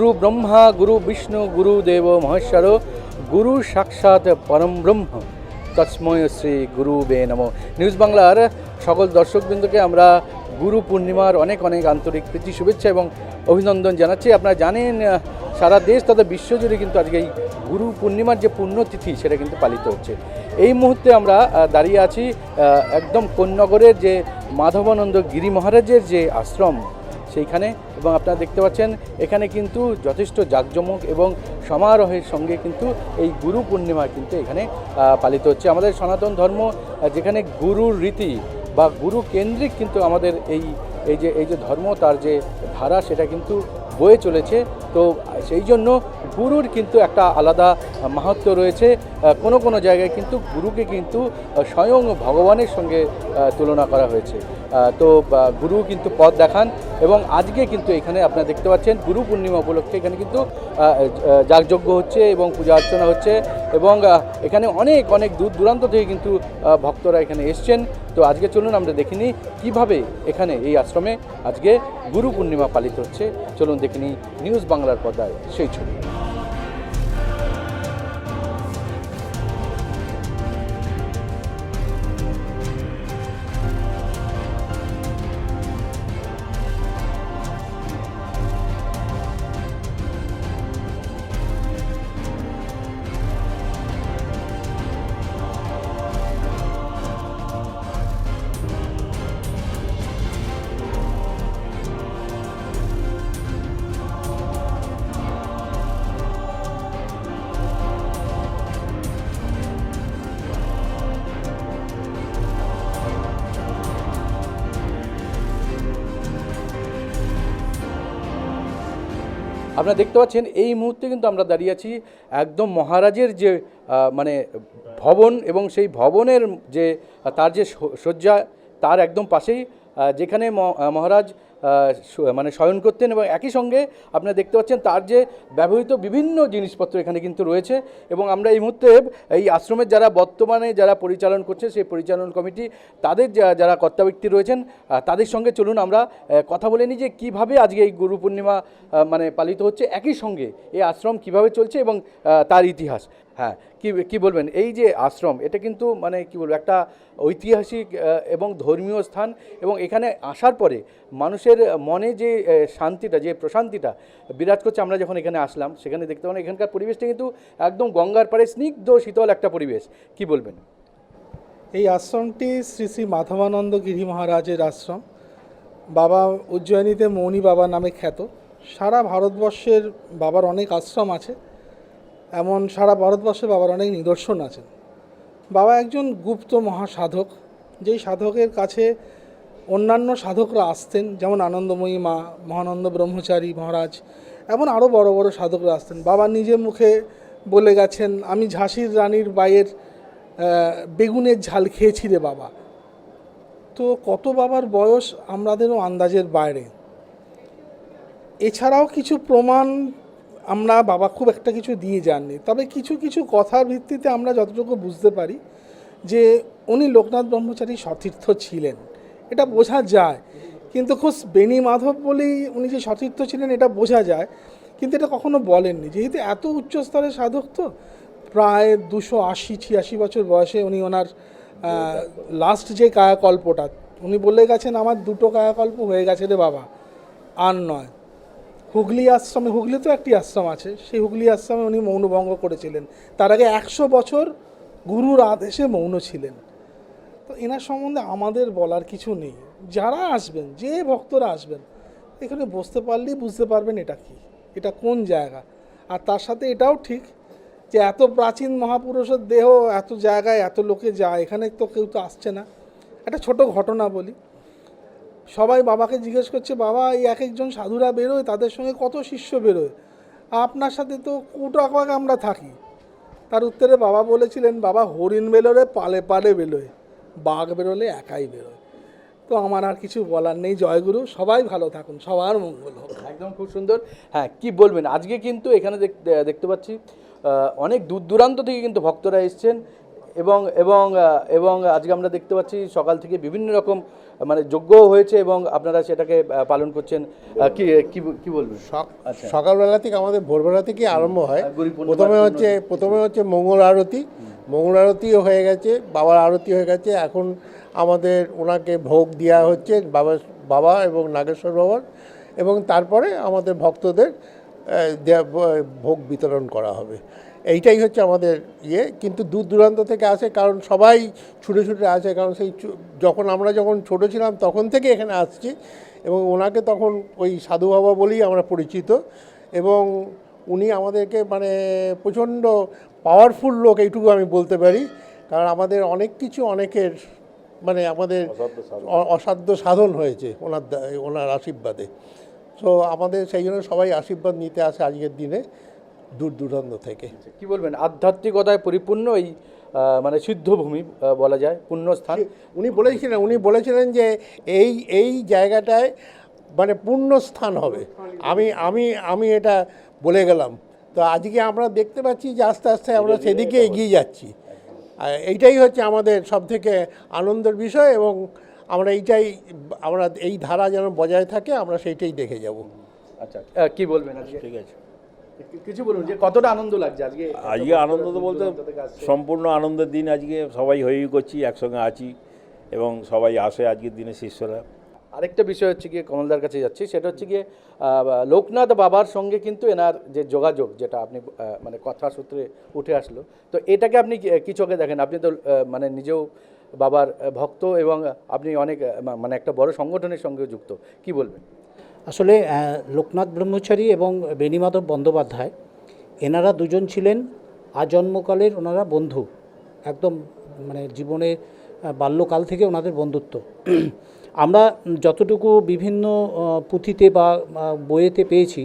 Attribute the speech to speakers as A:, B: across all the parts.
A: গুরু ব্রহ্মা গুরু বিষ্ণু গুরু দেব মহেশ্বর গুরু সাক্ষাৎ পরম ব্রহ্ম তস্ময় শ্রী গুরু বে নম নিউজ বাংলার সকল দর্শকবৃন্দকে আমরা গুরু পূর্ণিমার অনেক অনেক আন্তরিক প্রীতি, শুভেচ্ছা এবং অভিনন্দন জানাচ্ছি। আপনারা জানেন সারা দেশ তথা বিশ্বজুড়ে কিন্তু আজকে এই গুরু পূর্ণিমার যে পুণ্যতিথি, সেটা কিন্তু পালিত হচ্ছে। এই মুহূর্তে আমরা দাঁড়িয়ে আছি একদম কোন্নগরের যে মাধবানন্দ গিরি মহারাজের যে আশ্রম সেইখানে এবং আপনারা দেখতে পাচ্ছেন, এখানে কিন্তু যথেষ্ট জাঁকজমক এবং সমারোহের সঙ্গে কিন্তু এই গুরু পূর্ণিমা কিন্তু এখানে পালিত হচ্ছে। আমাদের সনাতন ধর্ম যেখানে গুরুর রীতি বা গুরু কেন্দ্রিক কিন্তু আমাদের এই এই যে এই যে ধর্ম, তার যে ধারা, সেটা কিন্তু বয়ে চলেছে। তো সেই জন্য গুরুর কিন্তু একটা আলাদা মাহাত্ম রয়েছে। কোনো কোনো জায়গায় কিন্তু গুরুকে কিন্তু স্বয়ং ভগবানের সঙ্গে তুলনা করা হয়েছে। তো গুরু কিন্তু পথ দেখান এবং আজকে কিন্তু এখানে আপনারা দেখতে পাচ্ছেন গুরু পূর্ণিমা উপলক্ষে এখানে কিন্তু যাগযজ্ঞ হচ্ছে এবং পূজা অর্চনা হচ্ছে এবং এখানে অনেক অনেক দূর দূরান্ত থেকে কিন্তু ভক্তরা এখানে এসছেন। তো আজকে চলুন আমরা দেখিনি কীভাবে এখানে এই আশ্রমে আজকে গুরু পূর্ণিমা পালিত হচ্ছে। চলুন দেখিনি নিউজ বাংলার পর্দায় সেই ছবি। আপনারা দেখতে পাচ্ছেন, এই মুহূর্তে কিন্তু আমরা দাঁড়িয়ে আছি একদম মহারাজের যে মানে ভবন এবং সেই ভবনের যে, তার যে শয্যা, তার একদম পাশেই যেখানে মহারাজ মানে শয়ন করতেন এবং একই সঙ্গে আপনারা দেখতে পাচ্ছেন তার যে ব্যবহৃত বিভিন্ন জিনিসপত্র এখানে কিন্তু রয়েছে এবং আমরা এই মুহূর্তে এই আশ্রমের যারা বর্তমানে যারা পরিচালন করছে, সেই পরিচালন কমিটি তাদের যারা কর্তা ব্যক্তি রয়েছেন তাদের সঙ্গে চলুন আমরা কথা বলে নিই যে কীভাবে আজকে এই গুরু পূর্ণিমা মানে পালিত হচ্ছে, একই সঙ্গে এই আশ্রম কীভাবে চলছে এবং তার ইতিহাস। হ্যাঁ কি কি বলবেন? এই যে আশ্রম, এটা কিন্তু মানে কি বলব, একটা ঐতিহাসিক এবং ধর্মীয় স্থান এবং এখানে আসার পরে মানুষের মনে যে শান্তিটা, যে প্রশান্তিটা বিরাজ করছে, আমরা যখন এখানে আসলাম, সেখানে দেখতে পাবেন এখানকার পরিবেশটা কিন্তু একদম গঙ্গার পাড়ে স্নিগ্ধ, শীতল একটা পরিবেশ। কি বলবেন?
B: এই আশ্রমটি শ্রী শ্রী মাধবানন্দ গিরি মহারাজের আশ্রম। বাবা উজ্জয়িনীতে মৌনী বাবা নামে খ্যাত। সারা ভারতবর্ষের বাবার অনেক আশ্রম আছে। এমন সারা ভারতবর্ষে বাবার অনেক নিদর্শন আছে। বাবা একজন গুপ্ত মহাসাধক, যেই সাধকের কাছে অন্যান্য সাধকরা আসতেন, যেমন আনন্দময়ী মা, মহানন্দ ব্রহ্মচারী মহারাজ, এমন আরও বড় বড় সাধকরা আসতেন। বাবা নিজে মুখে বলে গেছেন, আমি ঝাঁসির রানীর বাইয়ের বেগুনের ঝাল খেয়েছি রে বাবা। তো কত বাবার বয়স আমাদেরও আন্দাজের বাইরে। এছাড়াও কিছু প্রমাণ আমরা বাবা খুব একটা কিছু দিয়ে যাননি। তবে কিছু কিছু কথার ভিত্তিতে আমরা যতটুকু বুঝতে পারি যে উনি লোকনাথ ব্রহ্মচারী সতীর্থ ছিলেন। এটা বোঝা যায়। কিন্তু খুব বেনি মাধব বলেই উনি যে সতীর্থ ছিলেন এটা বোঝা যায়। কিন্তু এটা কখনো বলেননি। যেহেতু এত উচ্চ স্তরের সাধক তো, প্রায় দুশো আশি, ছিয়াশি বছর বয়সে উনি ওনার লাস্ট যে কায়াকল্পটা, উনি বলে গেছেন, আমার দুটো কায়াকল্প হয়ে গেছে রে বাবা, আর নয়। হুগলি আশ্রমে, হুগলি তো একটি আশ্রম আছে, সেই হুগলি আশ্রমে উনি মৌনভঙ্গ করেছিলেন। তার আগে একশো বছর গুরুর আদেশে মৌন ছিলেন। তো এনার সম্বন্ধে আমাদের বলার কিছু নেই। যারা আসবেন, যে ভক্তরা আসবেন, এখানে বসতে পারলেই বুঝতে পারবেন এটা কি, এটা কোন জায়গা। আর তার সাথে এটাও ঠিক যে এত প্রাচীন মহাপুরুষের দেহ, এত জায়গায় এত লোকে যায়, এখানে তো কেউ তো আসছে না। একটা ছোট ঘটনা বলি। সবাই বাবাকে জিজ্ঞেস করছে, বাবা, এই এক একজন সাধুরা বেরোয়, তাদের সঙ্গে কত শিষ্য বেরোয়? আপনার সাথে তো কুটাকাক আমরা থাকি। তার উত্তরে বাবা বলেছিলেন, বাবা, হরিণ বেরোলে পালে পালে বেরোয়, বাঘ বেরোলে একাই বেরোয়। তো আমার আর কিছু বলার নেই, জয়গুরু, সবাই ভালো থাকুন, সবার মঙ্গল হোক।
A: একদম খুব সুন্দর। হ্যাঁ কি বলবেন? আজকে কিন্তু এখানে দেখ- দেখতে পাচ্ছি অনেক দূর দূরান্ত থেকে কিন্তু ভক্তরা এসছেন এবং এবং এবং আজকে আমরা দেখতে পাচ্ছি সকাল থেকে বিভিন্ন রকম মানে যজ্ঞ হয়েছে এবং আপনারা সেটাকে পালন করছেন কি কি কি বলবেন? আচ্ছা।
C: সকালবেলা থেকে আমাদের ভোরবেলা থেকে আরম্ভ হয়। প্রথমে হচ্ছে প্রথমে হচ্ছে মঙ্গল আরতি। মঙ্গল আরতিও হয়ে গেছে বাবার আরতি হয়ে গেছে। এখন আমাদের ওনাকে ভোগ দেওয়া হচ্ছে বাবা বাবা এবং নাগেশ্বর বাবার। এবং তারপরে আমাদের ভক্তদের ভোগ বিতরণ করা হবে। এইটাই হচ্ছে আমাদের ইয়ে। কিন্তু দূর দূরান্ত থেকে আসে কারণ সবাই ছুটে ছুটে আসে কারণ সেই যখন আমরা যখন ছোট ছিলাম তখন থেকে এখানে আসছি এবং ওনাকে তখন ওই সাধু বাবা বলেই আমরা পরিচিত এবং উনি আমাদেরকে মানে প্রচণ্ড পাওয়ারফুল লোক এইটুকু আমি বলতে পারি। কারণ আমাদের অনেক কিছু অনেকের মানে আমাদের অসাধ্য সাধন। হয়েছে ওনার ওনার আশীর্বাদে। তো আমাদের সেই জন্য সবাই আশীর্বাদ নিতে আসে আজকের দিনে। দূর দূরান্ত থেকে।
A: কি বলবেন? আধ্যাত্মিকতায় পরিপূর্ণ এই মানে সিদ্ধভূমি বলা যায় পুণ্যস্থান
C: উনি বলেছিলেন উনি বলেছিলেন যে এই এই জায়গাটায় মানে পূর্ণ স্থান হবে। আমি আমি আমি এটা বলে গেলাম। তো আজকে আমরা দেখতে পাচ্ছি যে আস্তে আস্তে আমরা সেদিকে এগিয়ে যাচ্ছি। এইটাই হচ্ছে আমাদের সব থেকে আনন্দের বিষয় এবং আমরা এইটাই আমরা এই ধারা যেন বজায় থাকে আমরা সেইটাই দেখে যাব।
A: আচ্ছা কি বলবেন আজকে?
D: ঠিক আছে।
A: কিছু বলুন যে কতটা আনন্দ লাগছে আজকে?
D: আজকে আনন্দ তো বলতে। সম্পূর্ণ আনন্দের দিন আজকে সবাই হয়েই করছি একসঙ্গে আছি এবং সবাই আসে আজকের দিনে শিষ্যরা।
A: আরেকটা বিষয় হচ্ছে গিয়ে কমলদার কাছে যাচ্ছি সেটা হচ্ছে গিয়ে লোকনাথ বাবার সঙ্গে কিন্তু এনার যে যোগাযোগ যেটা আপনি মানে কথা সূত্রে উঠে আসলো তো এটাকে আপনি কি- কি চোখে দেখেন? আপনি তো মানে নিজেও বাবার ভক্ত এবং আপনি অনেক মানে একটা বড় সংগঠনের সঙ্গে যুক্ত কি বলবেন?
E: আসলে লোকনাথ ব্রহ্মচারী এবং বেণীমাধব বন্দ্যোপাধ্যায়, এনারা দুজন ছিলেন আজন্মকালের ওনারা বন্ধু। একদম মানে জীবনের বাল্যকাল থেকে ওনাদের বন্ধুত্ব। আমরা যতটুকু বিভিন্ন পুঁথিতে বা বইয়েতে পেয়েছি,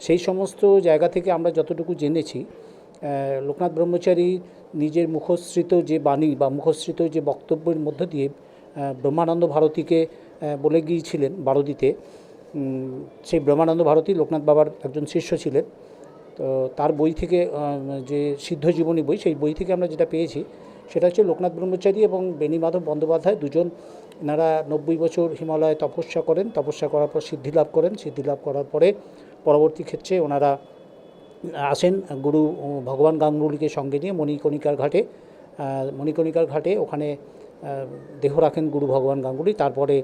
E: সেই সমস্ত জায়গা থেকে আমরা যতটুকু জেনেছি লোকনাথ ব্রহ্মচারী নিজের মুখশ্রিত যে বাণী বা মুখশ্রিত যে বক্তব্যের মধ্য দিয়ে ব্রহ্মানন্দ ভারতীকে বলে গিয়েছিলেন বারদিতে। সেই ব্রহ্মানন্দ ভারতী লোকনাথ বাবার একজন শিষ্য ছিলেন। তো তার বই থেকে যে সিদ্ধ জীবনী বই, সেই বই থেকে আমরা যেটা পেয়েছি, সেটা হচ্ছে লোকনাথ ব্রহ্মচারী এবং বেণীমাধব বন্দ্যোপাধ্যায় দুজন এনারা নব্বই বছর হিমালয়ে তপস্যা করেন। তপস্যা করার পর সিদ্ধি লাভ করেন। সিদ্ধি লাভ করার পরে পরবর্তী ক্ষেত্রে ওনারা আসেন গুরু ভগবান গাঙ্গুলিকে সঙ্গে নিয়ে মণিকণিকার ঘাটে। মণিকণিকার ঘাটে ওখানে দেহ রাখেন গুরু ভগবান গাঙ্গুলি। তারপরে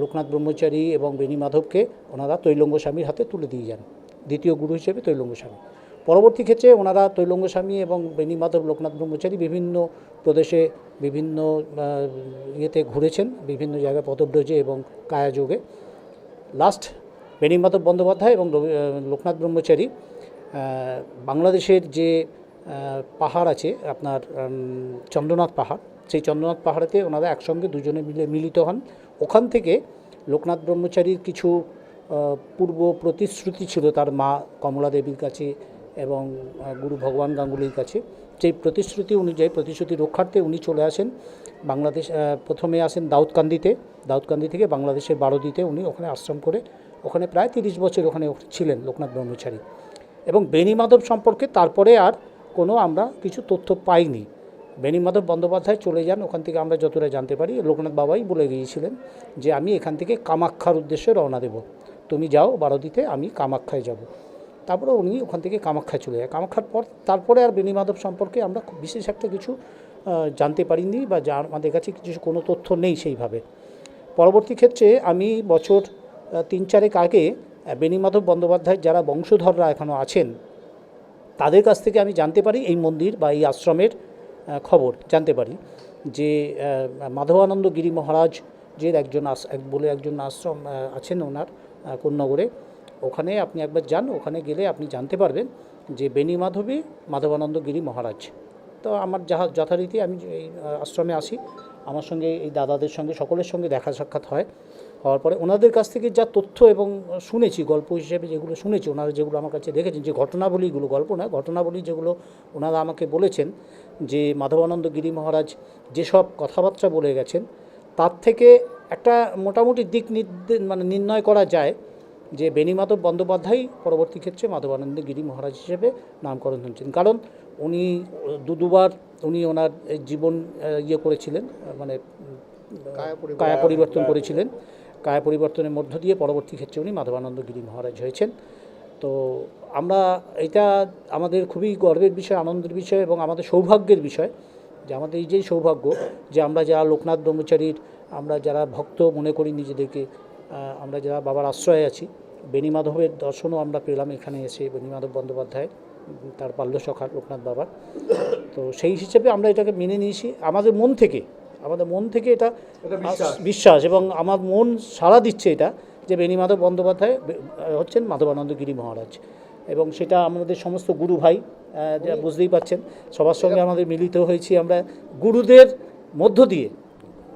E: লোকনাথ ব্রহ্মচারী এবং বেণী মাধবকে ওনারা তৈলঙ্গ স্বামীর হাতে তুলে দিয়ে যান। দ্বিতীয় গুরু হিসেবে তৈলঙ্গ স্বামী। পরবর্তী ক্ষেত্রে ওনারা তৈলঙ্গ স্বামী এবং বেণী মাধব, লোকনাথ ব্রহ্মচারী বিভিন্ন প্রদেশে বিভিন্ন ইয়েতে ঘুরেছেন, বিভিন্ন জায়গায় পদব্রজে এবং কায়াযোগে। লাস্ট বেণীমাধব বন্দ্যোপাধ্যায় এবং লোকনাথ ব্রহ্মচারী বাংলাদেশের যে পাহাড় আছে, আপনার চন্দ্রনাথ পাহাড় সেই চন্দ্রনাথ পাহাড়েতে ওনারা একসঙ্গে দুজনে মিলে মিলিত হন। ওখান থেকে লোকনাথ ব্রহ্মচারীর কিছু পূর্ব প্রতিশ্রুতি ছিল তার মা কমলা দেবীর কাছে এবং গুরু ভগবান গাঙ্গুলির কাছে। সেই প্রতিশ্রুতি অনুযায়ী, প্রতিশ্রুতি রক্ষার্থে উনি চলে আসেন বাংলাদেশ প্রথমে আসেন দাউদকান্দিতে। দাউদকান্দি থেকে বাংলাদেশের বারোদিতে উনি ওখানে আশ্রম করে ওখানে প্রায় তিরিশ বছর ওখানে ছিলেন লোকনাথ ব্রহ্মচারী। এবং বেণী সম্পর্কে তারপরে আর কোনো আমরা কিছু তথ্য পাইনি। বেণী মাধব বন্দ্যোপাধ্যায় চলে যান, ওখান থেকে আমরা যতটা জানতে পারি, লোকনাথ বাবাই বলে গিয়েছিলেন যে আমি এখান থেকে কামাক্ষার উদ্দেশ্যে রওনা দেব। তুমি যাও বারোদিতে, আমি কামাক্ষায় যাব। তারপরে উনি ওখান থেকে কামাখ্যায় চলে যায়। কামাখ্যার পর, তারপরে আর বেণী মাধব সম্পর্কে আমরা খুব বিশেষ একটা কিছু জানতে পারিনি বা যা আমাদের কাছে কিছু কোনো তথ্য নেই সেইভাবে। পরবর্তী ক্ষেত্রে আমি বছর তিন চারেক আগে বেণীমাধব বন্দ্যোপাধ্যায়ের যারা বংশধররা এখনও আছেন, তাদের কাছ থেকে আমি জানতে পারি এই মন্দির বা এই আশ্রমের খবর জানতে পারি যে মাধবানন্দ গিরি মহারাজ যে একজন আস, এক, বলে একজন আশ্রম আছেন ওনার কোন্নগরে, ওখানে আপনি একবার যান, ওখানে গেলে আপনি জানতে পারবেন যে বেণী মাধবী মাধবানন্দ গিরি মহারাজ। তো আমার যাহা যথারীতি আমি এই আশ্রমে আসি, আমার সঙ্গে এই দাদাদের সঙ্গে, সকলের সঙ্গে দেখা সাক্ষাৎ হয়। হওয়ার পরে ওনাদের কাছ থেকে যা তথ্য এবং শুনেছি গল্প হিসেবে যেগুলো শুনেছি ওনারা যেগুলো আমার কাছে দেখেছেন যে ঘটনাবলীগুলো গল্প নয় ঘটনাবলী যেগুলো ওনারা আমাকে বলেছেন যে মাধবানন্দ গিরি মহারাজ যেসব কথাবার্তা বলে গেছেন তার থেকে একটা মোটামুটি দিক নির্দে- মানে নির্ণয় করা যায় যে বেণীমাধব বন্দ্যোপাধ্যায় পরবর্তী ক্ষেত্রে মাধবানন্দ গিরি মহারাজ হিসেবে নামকরণ হয়েছেন। কারণ উনি দু দুবার উনি ওনার জীবন ইয়ে করেছিলেন মানে কায়া পরিবর্তন করেছিলেন। কায়া পরিবর্তনের মধ্য দিয়ে পরবর্তী ক্ষেত্রে উনি মাধবানন্দ গিরি মহারাজ হয়েছেন। তো আমরা এটা আমাদের খুবই গর্বের বিষয়, আনন্দের বিষয় এবং আমাদের সৌভাগ্যের বিষয় যে আমাদের এই যে সৌভাগ্য যে আমরা যারা লোকনাথ ব্রহ্মচারীর আমরা যারা ভক্ত মনে করি নিজেদেরকে আমরা যারা বাবার আশ্রয়ে আছি বেণীমাধবের দর্শনও আমরা পেলাম এখানে এসে বেণীমাধব বন্দ্যোপাধ্যায় তার বাল্য সখা লোকনাথ বাবার। তো সেই হিসেবে আমরা এটাকে মেনে নিয়েছি। আমাদের মন থেকে আমাদের মন থেকে এটা বিশ্বাস। এবং আমার মন সাড়া দিচ্ছে এটা যে বেণীমাধব বন্দ্যোপাধ্যায় হচ্ছেন মাধবানন্দ গিরি মহারাজ। এবং সেটা আমাদের সমস্ত গুরু ভাই যা বুঝতেই পাচ্ছেন সবার সঙ্গে আমাদের মিলিত হয়েছি আমরা গুরুদের মধ্য দিয়ে।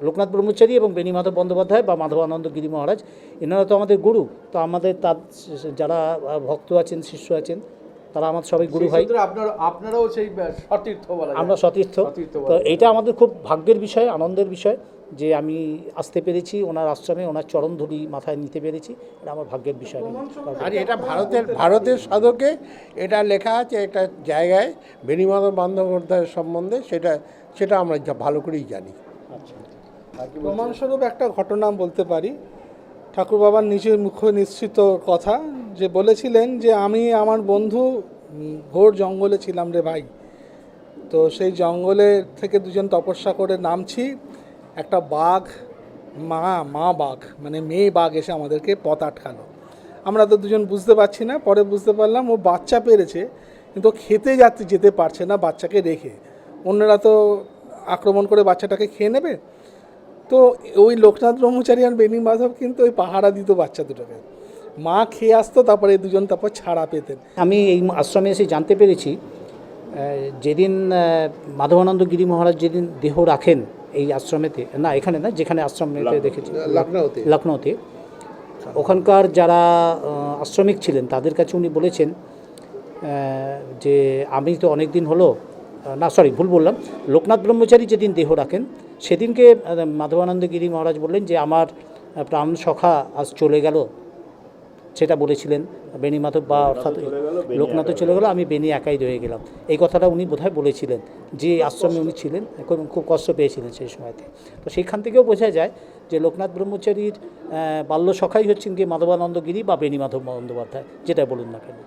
E: লোকনাথ ব্রহ্মচারী এবং বেণীমাধব বন্দ্যোপাধ্যায় বা মাধবানন্দ গিরি মহারাজ এনারা তো আমাদের গুরু। তো আমাদের তার যারা ভক্ত আছেন শিষ্য আছেন তারা আমার সবাই গুরু ভাই।
A: আপনার আপনারাও সেই সতীর্থ বলা
E: আমরা সতীর্থ। তো এটা আমাদের খুব ভাগ্যের বিষয় আনন্দের বিষয় যে আমি আসতে পেরেছি ওনার আশ্রমে ওনার চরণ ধুলি মাথায় নিতে পেরেছি। এটা আমার ভাগ্যের বিষয়।
C: আর এটা ভারতের ভারতের সাধকে এটা লেখা আছে একটা জায়গায় বেণীমাধব বন্দ্যোপাধ্যায়ের সম্বন্ধে সেটা সেটা আমরা ভালো করেই জানি। আচ্ছা।
B: প্রমাণস্বরূপ একটা ঘটনা বলতে পারি। ঠাকুর বাবার নিজের মুখে নিশ্চিত কথা যে বলেছিলেন যে আমি আমার বন্ধু ঘোর জঙ্গলে ছিলাম রে ভাই। তো সেই জঙ্গলে থেকে দুজন তপস্যা করে নামছি। একটা বাঘ, মা মা বাঘ মানে মেয়ে বাঘ এসে আমাদেরকে পথ আটকালো। আমরা তো দুজন বুঝতে পারছি না, পরে বুঝতে পারলাম ও বাচ্চা পেরেছে, কিন্তু খেতে যাতে যেতে পারছে না বাচ্চাকে রেখে। অন্যরা তো আক্রমণ করে বাচ্চাটাকে খেয়ে নেবে তো ওই লোকনাথ ব্রহ্মচারী আর বেণী মাধব কিন্তু ওই পাহারা দিত বাচ্চা দুটোকে। মা খেয়ে আসতো তারপরে দুজন তারপর ছাড়া পেতেন।
E: আমি এই আশ্রমে এসে জানতে পেরেছি যেদিন মাধবানন্দ গিরি মহারাজ যেদিন দেহ রাখেন এই আশ্রমেতে না এখানে না যেখানে আশ্রমেতে দেখেছি।
C: লখনৌতে।
E: লখনৌতে। ওখানকার যারা আশ্রমিক ছিলেন তাদের কাছে উনি বলেছেন যে আমি তো অনেক দিন হলো না সরি ভুল বললাম। লোকনাথ ব্রহ্মচারী যেদিন দেহ রাখেন সেদিনকে মাধবানন্দ গিরি মহারাজ বললেন যে আমার প্রাণ সখা আজ চলে গেল। সেটা বলেছিলেন। বেণী মাধব বা অর্থাৎ লোকনাথ চলে গেল আমি বেণী একাই রয়ে গেলাম। এই কথাটা উনি বোধহয় বলেছিলেন যে আশ্রমে উনি ছিলেন খুব খুব কষ্ট পেয়েছিলেন সেই সময়তে। তো সেইখান থেকেও বোঝা যায় যে লোকনাথ ব্রহ্মচারীর বাল্য সখাই হচ্ছেন কি মাধবানন্দ গিরি বা বেণী মাধব বন্দ্যোপাধ্যায় যেটা বলুন না কেন।